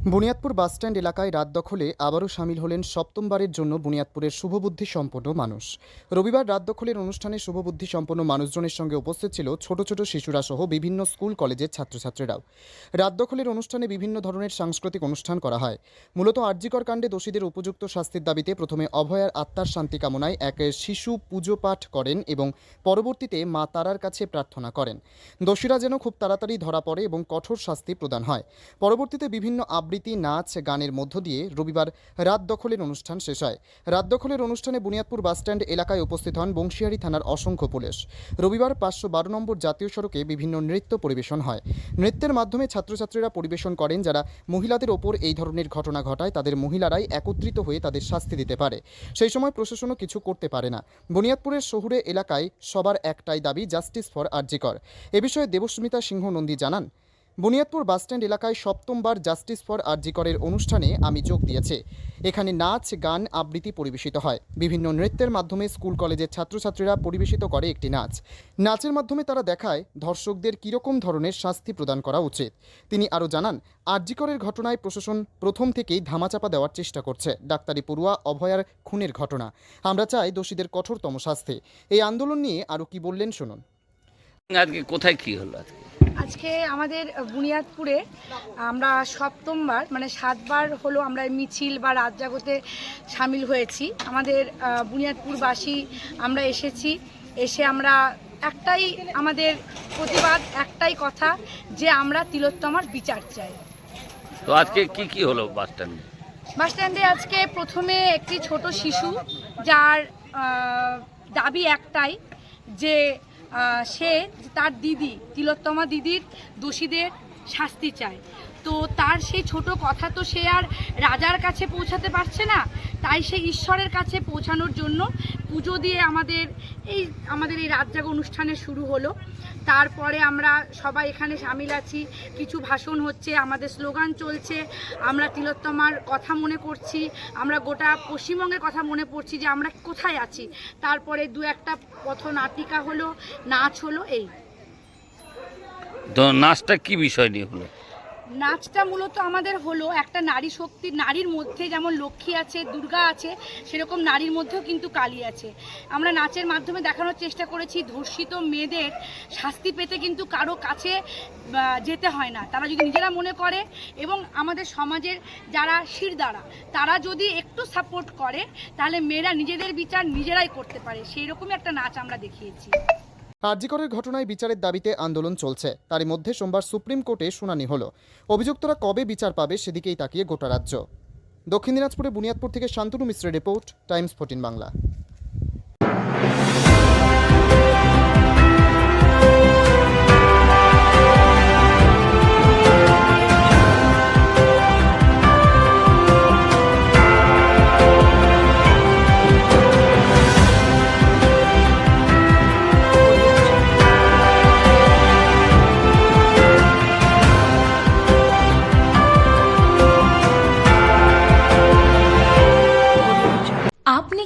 Buniadpur bus stand এলাকায় রাত দখলে আবারও সামিল হলেন সপ্তমবারের জন্য বুনিয়াদপুরের শুভবুদ্ধি সম্পন্ন মানুষ। রবিবার রাত দখলের অনুষ্ঠানে শুভবুদ্ধি সম্পন্ন মানুষজনের সঙ্গে উপস্থিত ছিল ছোট ছোট শিশুরা সহ বিভিন্ন স্কুল, কলেজের ছাত্রছাত্রীরাও। রাত দখলের অনুষ্ঠানে বিভিন্ন ধরনের সাংস্কৃতিক অনুষ্ঠান করা হয়। মূলত আর্যিকর কাণ্ডে দোষীদের উপযুক্ত শাস্তির দাবিতে প্রথমে অভয়ার আত্মার শান্তি কামনায় এক শিশু পুজো পাঠ করেন এবং পরবর্তীতে মা তারার কাছে প্রার্থনা করেন। দোষীরা যেন খুব তাড়াতাড়ি ধরা পড়ে এবং কঠোর শাস্তি প্রদান হয়। পরবর্তীতে বিভিন্ন আবৃত্তি, নাচ, গানের মধ্য দিয়ে রবিবার রাত দখলের অনুষ্ঠান শেষ হয়। রাত দখলের অনুষ্ঠানে বুনিয়াদপুর বাসস্ট্যান্ড এলাকায় উপস্থিত হন বংশিয়ারি থানার অসংখ্য পুলিশ। রবিবার পাঁচশো বারো নম্বর জাতীয় সড়কে বিভিন্ন নৃত্য পরিবেশন হয়। নৃত্যের মাধ্যমে ছাত্রছাত্রীরা পরিবেশন করেন যারা মহিলাদের ওপর এই ধরনের ঘটনা ঘটায়, তাদের মহিলারাই একত্রিত হয়ে তাদের শাস্তি দিতে পারে। সেই সময় প্রশাসনও কিছু করতে পারে না। বুনিয়াদপুরের শহুরে এলাকায় সবার একটাই দাবি, জাস্টিস ফর আরজিকর। এ বিষয়ে দেবস্মিতা সিংহ নন্দী জানান। বুনিয়াদপুর বাসস্ট্যান্ড এলাকায় সপ্তমবার জাস্টিস ফর আরজিকরের অনুষ্ঠানে আমি যোগ দিয়েছি। এখানে নাচ, গান, আবৃত্তি পরিবেশিত হয়। বিভিন্ন নৃত্যের মাধ্যমে স্কুল কলেজের ছাত্রছাত্রীরা পরিবেশিত করে একটি নাচ। নাচের মাধ্যমে তারা দেখায় ধর্ষকদের কীরকম ধরনের শাস্তি প্রদান করা উচিত। তিনি আরও জানান আরজিকরের ঘটনায় প্রশাসন প্রথম থেকেই ধামাচাপা দেওয়ার চেষ্টা করছে। ডাক্তারি পড়ুয়া অভয়ার খুনের ঘটনা। আমরা চাই দোষীদের কঠোরতম শাস্তি। এই আন্দোলন নিয়ে আরও কি বললেন শুনুন। আজকে কোথায় কি হলো আজকে? আজকে আমাদের বুনিয়াদপুরে আমরা সপ্তমবার মানে সাতবার হলো আমরা মিছিল বা রাত জাগতে সামিল হয়েছি। আমাদের বুনিয়াদপুরবাসী আমরা এসেছি। এসে আমরা একটাই আমাদের প্রতিবাদ একটাই কথা যে আমরা তিলোত্তমার বিচার চাই। তো আজকে কি কি হলো বাস স্ট্যান্ডে? বাস স্ট্যান্ডে আজকে প্রথমে একটি ছোট শিশু যার দাবি একটাই যে সে তার দিদি তিলোত্তমা দিদির দোষীদের শাস্তি চায়। তো তার সেই ছোট কথা তো সে আর রাজার কাছে পৌঁছাতে পারছে না। তাই সে ঈশ্বরের কাছে পৌঁছানোর জন্য পুজো দিয়ে আমাদের এই আমাদের এই রাজ্জাগ অনুষ্ঠানে শুরু হলো। তারপরে আমরা সবাই এখানে সামিল আছি। কিছু ভাষণ হচ্ছে, আমাদের স্লোগান চলছে, আমরা তিলোত্তমার কথা মনে করছি আমরা গোটা পশ্চিমবঙ্গের কথা মনে পড়ছি যে আমরা কোথায় আছি। তারপরে দু একটা পথ নাটিকা হলো, নাচ হলো, এই। তো নাচটা কি বিষয় নিয়ে হলো? নাচটা মূলত আমাদের হলো একটা নারী শক্তি, নারীর মধ্যে যেমন লক্ষ্মী আছে, দুর্গা আছে, সেরকম নারীর মধ্যেও কিন্তু কালী আছে। আমরা নাচের মাধ্যমে দেখানোর চেষ্টা করেছি, ধর্ষিত মেয়েদের শাস্তি পেতে কিন্তু কারও কাছে যেতে হয় না। তারা যদি নিজেরা মনে করে এবং আমাদের সমাজের যারা শিরদারা তারা যদি একটু সাপোর্ট করে, তাহলে মেয়েরা নিজেদের বিচার নিজেরাই করতে পারে। সেই রকমই একটা নাচ আমরা দেখিয়েছি। আরজিকরের ঘটনায় বিচারের দাবিতে আন্দোলন চলছে। তারই মধ্যে সোমবার সুপ্রিম কোর্টে শুনানি হলো। অভিযুক্তরা কবে বিচার পাবে সেদিকেই তাকিয়ে গোটা রাজ্য। দক্ষিণ দিনাজপুরে বুনিয়াদপুর থেকে শান্তনু মিশ্রের রিপোর্ট, টাইমস ফোর্টিন বাংলা।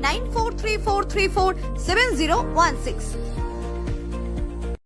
9434347016.